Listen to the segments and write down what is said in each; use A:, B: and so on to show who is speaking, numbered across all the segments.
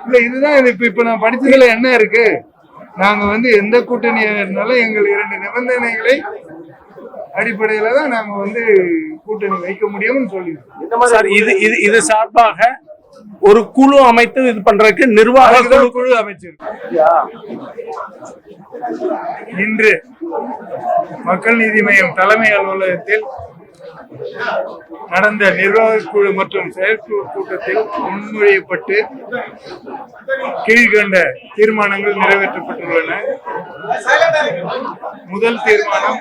A: இல்ல இதுதான் இது இப்ப இப்ப நான் படிச்சதுல என்ன இருக்கு? நாங்க வந்து எந்த கூட்டணியா இருந்தாலும் எங்கள் இரண்டு நிபந்தனைகளை அடிப்படையில தான் நாங்க வந்து கூட்டணி வைக்க முடியும்னு சொல்லி
B: சார் இது இது இது சார்பாக ஒரு குழு அமைத்து இது பண்றதுக்கு நிர்வாக குழு
A: குழு அமைச்சிருக்கு. இன்று மக்கள் நீதி மய்யம் தலைமை அலுவலகத்தில் நடந்த நிர்வாகக்குழு மற்றும் செயற்குழு கூட்டத்தில் முன்மொழியப்பட்டு கீழ்கண்ட தீர்மானங்கள் நிறைவேற்றப்பட்டுள்ளன. முதல் தீர்மானம்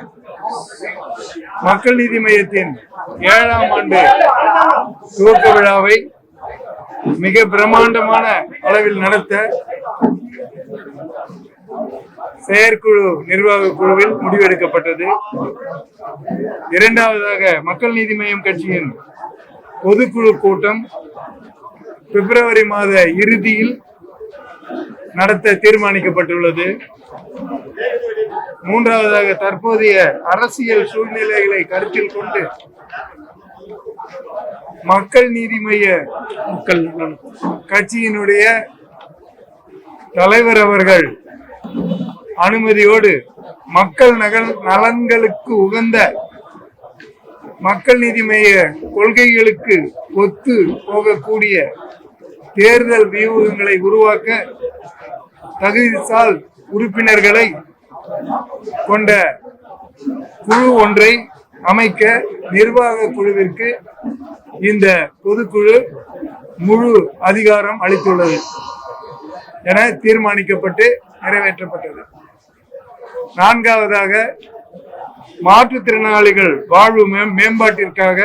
A: மக்கள் நீதி மையத்தின் ஏழாம் ஆண்டு துவக்க விழாவை மிக பிரம்மாண்டமான அளவில் நடத்த செயற்குழு நிர்வாக குழுவில் முடிவெடுக்கப்பட்டது. இரண்டாவதாக மக்கள் நீதி மய்யம் கட்சியின் பொதுக்குழு கூட்டம் பிப்ரவரி மாத இறுதியில் நடத்த தீர்மானிக்கப்பட்டுள்ளது. மூன்றாவதாக தற்போதைய அரசியல் சூழ்நிலைகளை கருத்தில் கொண்டு மக்கள் நீதி மைய
B: மக்கள்
A: கட்சியினுடைய தலைவர் அவர்கள் அனுமதியோடு மக்கள் நகல் நலன்களுக்கு உகந்த மக்கள் நீதி மைய கொள்கைகளுக்கு ஒத்து போகக்கூடிய தேர்தல் வியூகங்களை உருவாக்க தகுதிசால் உறுப்பினர்களை கொண்ட குழு ஒன்றை அமைக்க நிர்வாக குழுவிற்கு இந்த பொதுக்குழு முழு அதிகாரம் அளித்துள்ளது என தீர்மானிக்கப்பட்டு நிறைவேற்றப்பட்டது. நான்காவதாக மாற்றுத்திறனாளிகள் வாழ்வு மேம்பாட்டிற்காக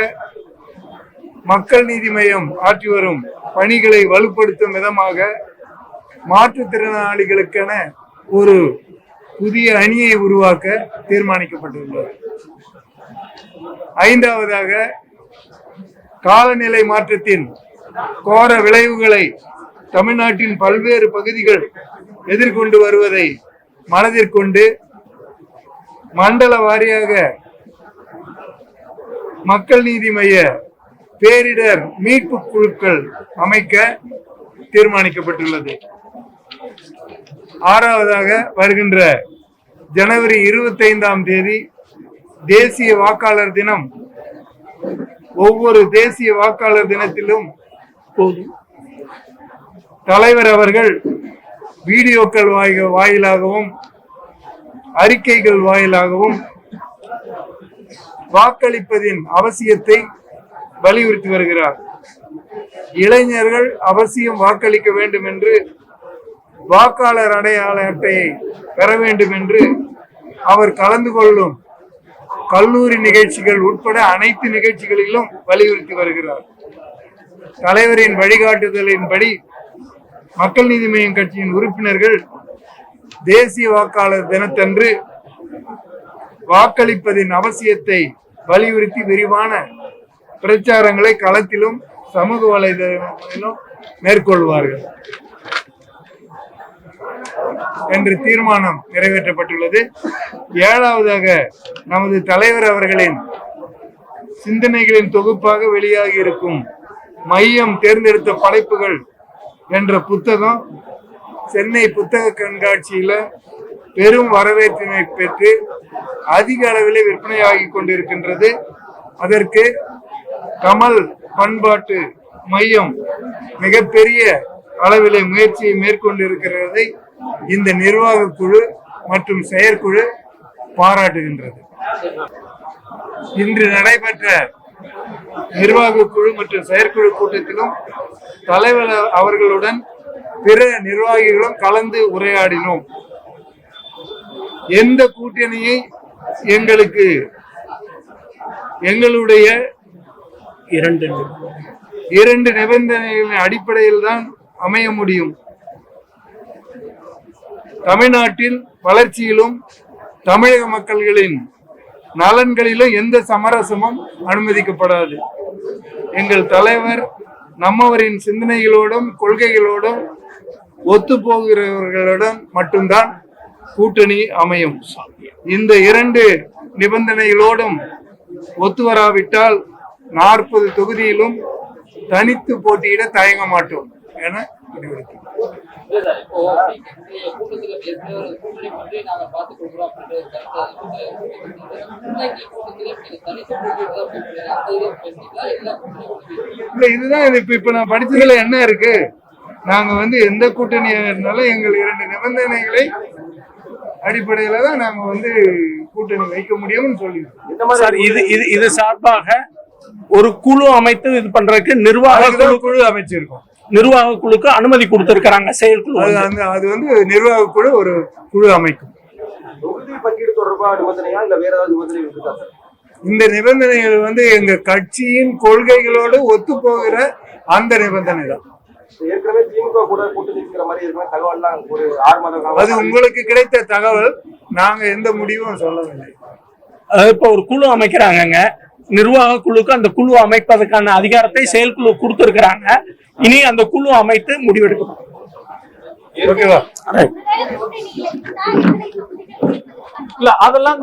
A: மக்கள் நீதி மையம் ஆற்றி வரும் பணிகளை வலுப்படுத்தும் விதமாக மாற்றுத்திறனாளிகளுக்கென ஒரு புதிய அணியை உருவாக்க தீர்மானிக்கப்பட்டுள்ளது. ஐந்தாவதாக காலநிலை மாற்றத்தின் கோர விளைவுகளை தமிழ்நாட்டின் பல்வேறு பகுதிகள் எதிர்கொண்டு வருவதை மனதிற்கொண்டு மண்டல வாரியாக மக்கள் நீதி மைய பேரிடர் மீட்பு குழுக்கள் அமைக்க தீர்மானிக்கப்பட்டுள்ளது. ஆறாவதாக வருகின்ற ஜனவரி இருபத்தைந்தாம் தேதி தேசிய வாக்காளர் தினம். ஒவ்வொரு தேசிய வாக்காளர் தினத்திலும் தலைவர் அவர்கள் வீடியோக்கள் வாயிலாகவும் அறிக்கைகள் வாயிலாகவும் வாக்களிப்பதின் அவசியத்தை வலியுறுத்தி வருகிறார். இளைஞர்கள் அவசியம் வாக்களிக்க வேண்டும் என்று வாக்காளர் அடையாள அட்டையை பெற வேண்டும் என்று அவர் கலந்து கொள்ளும் கல்லூரி நிகழ்ச்சிகள் உட்பட அனைத்து நிகழ்ச்சிகளிலும் வலியுறுத்தி வருகிறார். தலைவரின் வழிகாட்டுதலின்படி மக்கள் நீதி மய்யம் கட்சியின் உறுப்பினர்கள் தேசிய வாக்காளர் தினத்தன்று வாக்களிப்பதின் அவசியத்தை வலியுறுத்தி விரிவான பிரச்சாரங்களை களத்திலும் சமூக வலைதளங்களிலும் மேற்கொள்வார்கள் என்று தீர்மானம் நிறைவேற்றப்பட்டுள்ளது. ஏழாவதாக நமது தலைவர் அவர்களின் சிந்தனைகளின் தொகுப்பாக வெளியாகி இருக்கும் மையம் தேர்ந்தெடுத்த படைப்புகள் என்ற புத்தகம் சென்னை புத்தக கண்காட்சியில பெரும் வரவேற்பினை பெற்று அதிக அளவிலே விற்பனையாகி கொண்டிருக்கின்றது. அதற்கு கமல் பண்பாட்டு மையம் மிகப்பெரிய அளவிலே முயற்சியை மேற்கொண்டிருக்கிறதை இந்த நிர்வாக குழு மற்றும் செயற்குழு பாராட்டுகின்றது. இன்று நடைபெற்ற நிர்வாக குழு மற்றும் செயற்குழு கூட்டத்திலும் தலைவர் அவர்களுடன் பிற நிர்வாகிகளும் கலந்து உரையாடினோம். எந்த கூட்டணியை எங்களுக்கு எங்களுடைய
B: இரண்டு
A: இரண்டு நிபந்தனைகளின் அடிப்படையில் தான் அமைய முடியும். தமிழ்நாட்டில் வளர்ச்சியிலும் தமிழக மக்கள்களின் நலன்களிலும் எந்த சமரசமும் அனுமதிக்கப்படாது. எங்கள் தலைவர் நம்மவரின் சிந்தனைகளோடும் கொள்கைகளோடும் ஒத்து போகிறவர்களுடன் மட்டும்தான் கூட்டணி அமையும். இந்த இரண்டு நிபந்தனைகளோடும் ஒத்து வராவிட்டால் நாற்பது தொகுதியிலும் தனித்து போட்டியிட தயங்க மாட்டோம் என முடிவெடுத்தோம்
C: இல்ல
A: இதுதான் இது. இப்ப இப்ப நான் படிச்சதுல என்ன இருக்கு? நாங்க வந்து எந்த கூட்டணியா இருந்தாலும் எங்கள் இரண்டு நிபந்தனைகளை அடிப்படையில தான் நாங்க வந்து கூட்டணி வைக்க முடியும்னு சொல்லியிருக்கோம்.
B: சார் இது இது இது சார்பாக ஒரு குழு அமைத்து இது பண்றதுக்கு நிர்வாக குழு
A: அமைச்சிருக்கோம்.
B: நிர்வாக குழுக்கு அனுமதி கொடுத்திருக்கிறாங்க செயற்குழு
A: அது
B: வந்து.
A: அந்த அது வந்து நிர்வாக குழு ஒரு குழு அமைக்கும்.
D: தொகுதி பங்கீடு தொடர்பா நிபந்தனையா இல்ல வேற ஏதாவது நிபந்தனை இருக்கா சார்?
A: இந்த நிபந்தனைகள் வந்து எங்க கட்சியின் கொள்கைகளோடு ஒத்து போகிற அந்த நிபந்தனை தான்
D: ஏற்கனவே திமுக கூட கூட்டணி இருக்கிற மாதிரி இருக்கிற தகவல்லாம் ஒரு ஆறு மாத காலம்
A: அது உங்களுக்கு கிடைத்த தகவல் நாங்க எந்த முடிவும் சொல்லவில்லை.
B: இப்ப ஒரு குழு அமைக்கிறாங்கங்க. நிர்வாக குழுக்கு அந்த குழு அமைப்பதற்கான அதிகாரத்தை செயற்குழு கொடுத்திருக்கிறாங்க. இனி அந்த குழு அமைத்து முடிவெடுக்கணும்
A: ஓகேவா
B: இல்ல அதெல்லாம்